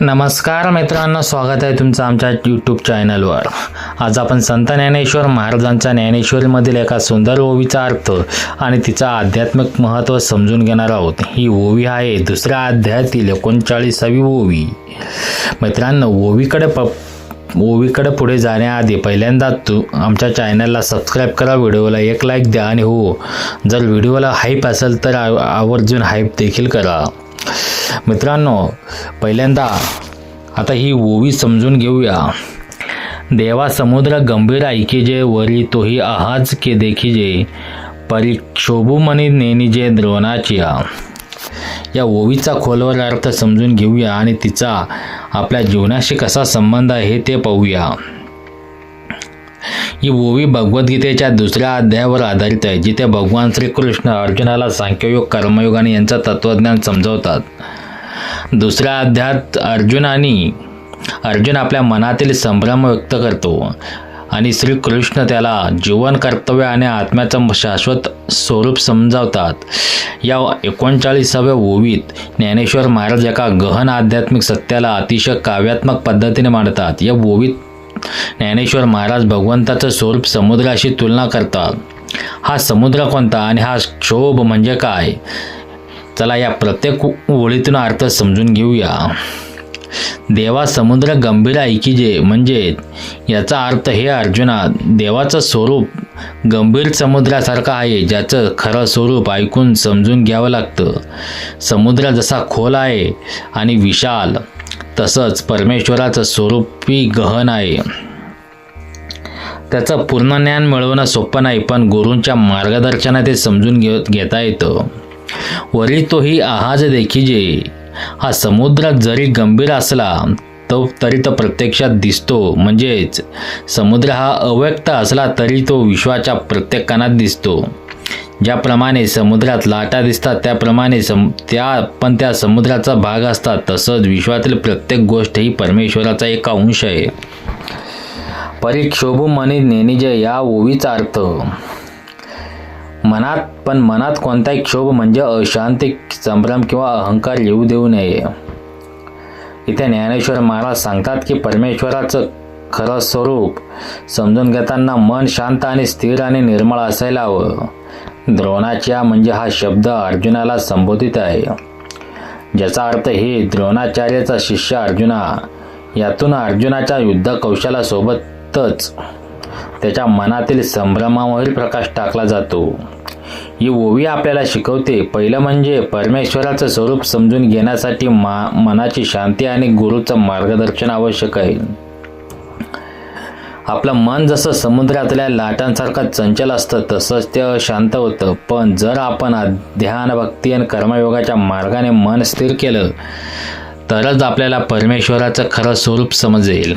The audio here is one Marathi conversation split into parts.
नमस्कार मित्रांनो स्वागत आहे तुमचं आमच्या यूट्यूब चॅनलवर आज आपण संत ज्ञानेश्वर महाराजांच्या ज्ञानेश्वरीमधील एका सुंदर ओवीचा अर्थ आणि तिचा आध्यात्मिक महत्त्व समजून घेणार आहोत. ही ओवी आहे दुसऱ्या अध्यायातील एकोणचाळीसावी ओवी. मित्रांनो ओवीकडे प ओवीकडे पुढे जाण्याआधी पहिल्यांदा तू आमच्या चॅनलला सबस्क्राईब करा व्हिडिओला एक लाईक द्या आणि हो जर व्हिडिओला हाईप असेल तर आवर्जून हाईप देखील करा. मित्रांनो पहिल्यांदा आता ही ओवी समजून घेऊया. देवा समुद्र गंभीर ऐकिजे वरी तोही आहाज के देखिजे परी शोभूमणी नेनिजे द्रोणाचिया. या ओवीचा खोलवर अर्थ समजून घेऊया आणि तिचा आपल्या जीवनाशी कसा संबंध आहे ते पाहूया. ही ओवी भगवद्गीतेच्या दुसऱ्या अध्यायावर आधारित आहे जिथे भगवान श्रीकृष्ण अर्जुनाला सांख्ययोग कर्मयोग आणि यांचं तत्त्वज्ञान समजवतात. दुसऱ्या अध्यात अर्जुनानी अर्जुन आपल्या मनातील संभ्रम व्यक्त करतो आणि श्रीकृष्ण त्याला जीवन कर्तव्य आणि आत्म्याचं शाश्वत स्वरूप समजावतात. या एकोणचाळीसाव्या ओवीत ज्ञानेश्वर महाराज एका गहन आध्यात्मिक सत्याला अतिशय काव्यात्मक पद्धतीने मांडतात. या ओवीत ज्ञानेश्वर महाराज भगवंताचं स्वरूप समुद्राशी तुलना करतात. हा समुद्र कोणता आणि हा क्षोभ म्हणजे काय? चला या प्रत्येक ओळीतून अर्थ समजून घेऊया. देवा समुद्र गंभीर ऐकिजे म्हणजे याचा अर्थ हे अर्जुना देवाचं स्वरूप गंभीर समुद्रासारखं आहे ज्याचं खरं स्वरूप ऐकून समजून घ्यावं लागतं. समुद्र जसा खोल आहे आणि विशाल तसंच परमेश्वराचं स्वरूपही गहन आहे. त्याचं पूर्ण ज्ञान मिळवणं सोपं नाही पण गुरूंच्या मार्गदर्शनात ते समजून घे घेता येतं. वरी तोही आहाज देखीजे हा समुद्र जरी गंभीर असला तो तरी तो प्रत्यक्षात दिसतो म्हणजेच समुद्र हा अव्यक्त असला तरी तो विश्वाच्या प्रत्येक कानात दिसतो. ज्याप्रमाणे समुद्रात लाटा दिसतात त्याप्रमाणे सम त्या पण त्या समुद्राचा भाग असतात तसंच विश्वातील प्रत्येक गोष्ट ही परमेश्वराचा एक अंश आहे. परिक्षोभ मनी नेनिजय या ओवीचा अर्थ मनात पण मनात कोणताही क्षोभ म्हणजे अशांती संभ्रम किंवा अहंकार येऊ देऊ नये. इथे ज्ञानेश्वर महाराज सांगतात की परमेश्वराचं खरं स्वरूप समजून घेताना मन शांत आणि स्थिर आणि निर्मळ असायला हवं. द्रोणाच्या म्हणजे हा शब्द अर्जुनाला संबोधित आहे. ज्याचा अर्थ हे द्रोणाचार्याचा शिष्य अर्जुना. यातून अर्जुनाच्या युद्ध कौशल्यासोबतच त्याच्या मनातील संभ्रमावरील प्रकाश टाकला जातो. ही ओवी आपल्याला शिकवते. पहिलं म्हणजे परमेश्वराचं स्वरूप समजून घेण्यासाठी मा मनाची शांती आणि गुरुचं मार्गदर्शन आवश्यक आहे. आपलं मन जसं समुद्रातल्या लाटांसारखं चंचल असतं तसंच ते शांत होतं. पण जर आपण ध्यान भक्ती आणि कर्मयोगाच्या मार्गाने मन स्थिर केलं तरच आपल्याला परमेश्वराचं खरं स्वरूप समजेल.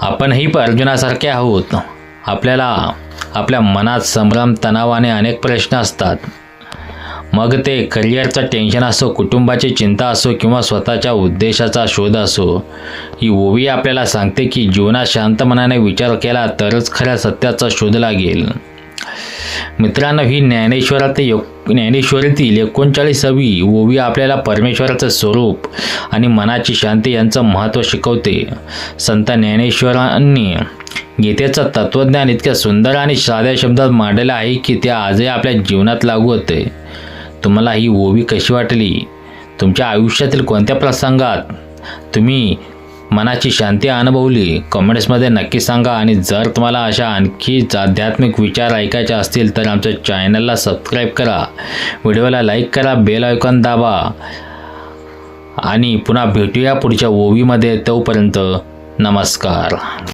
आपणही अर्जुनासारखे आहोत. आपल्याला आपल्या मनात संभ्रम तणावाने अनेक प्रश्न असतात. मग ते करिअरचं टेन्शन असो कुटुंबाची चिंता असो किंवा स्वतःच्या उद्देशाचा शोध असो ही ओवी आपल्याला सांगते की जीवनात शांत मनाने विचार केला तरच खऱ्या सत्याचा शोध लागेल. मित्रांनो ही ज्ञानेश्वरात ज्ञानेश्वरीतील एकोणचाळीसावी ओवी आपल्याला परमेश्वराचं स्वरूप आणि मनाची शांती यांचं महत्त्व शिकवते. संत ज्ञानेश्वरांनी गीतेचं तत्त्वज्ञान इतक्या सुंदर आणि साध्या शब्दात मांडलेलं आहे की ते आजही आपल्या जीवनात लागू होते. तुम्हाला ही ओवी कशी वाटली? तुमच्या आयुष्यातील कोणत्या प्रसंगात तुम्ही मनाची शांती अनुभवली? कमेंट्समध्ये नक्की सांगा आणि जर तुम्हाला अशा आणखीच आध्यात्मिक विचार ऐकायचे असतील तर आमच्या चॅनलला सबस्क्राईब करा. व्हिडिओला लाईक करा बेल आयकॉन दाबा आणि पुन्हा भेटूया पुढच्या ओवीमध्ये. तोपर्यंत नमस्कार.